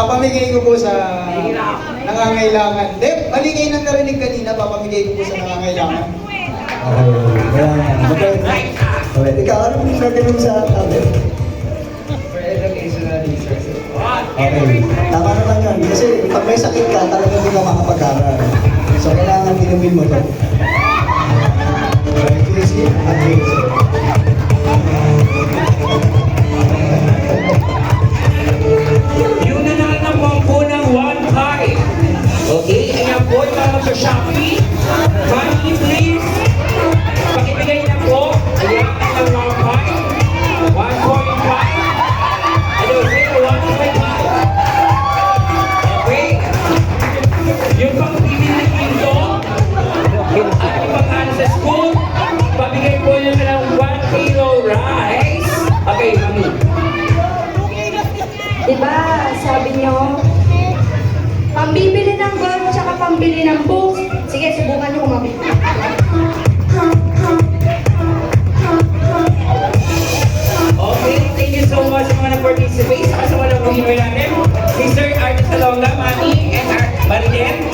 papamigay ko po sa nangangailangan. Hindi, mali kayo nang narinig kanina, papamigay ko po sa nangangailangan. Okay, kaya nga. Magkano- Okay, ikaw, ano yung gagawin mo sa tablet? For educational resources. Okay, tama naman yun. Kasi pag may sakit ka, talaga hindi ka makapag-aral. So, kailangan inumin mo to. Mga sa-Shopee. Money please. Pakibigay na po. Ayan ang 1.5. 1.5. Ano, say 1.5. Okay? Yung pang-bili ng pinto. At pang sa school. Pabigay po nyo na ng 1 kilo rice. Okay, mami. Diba, sabi nyo, pambibili ng gold tsaka pambili ng books. Salonga, Mami, and Art Barrigan.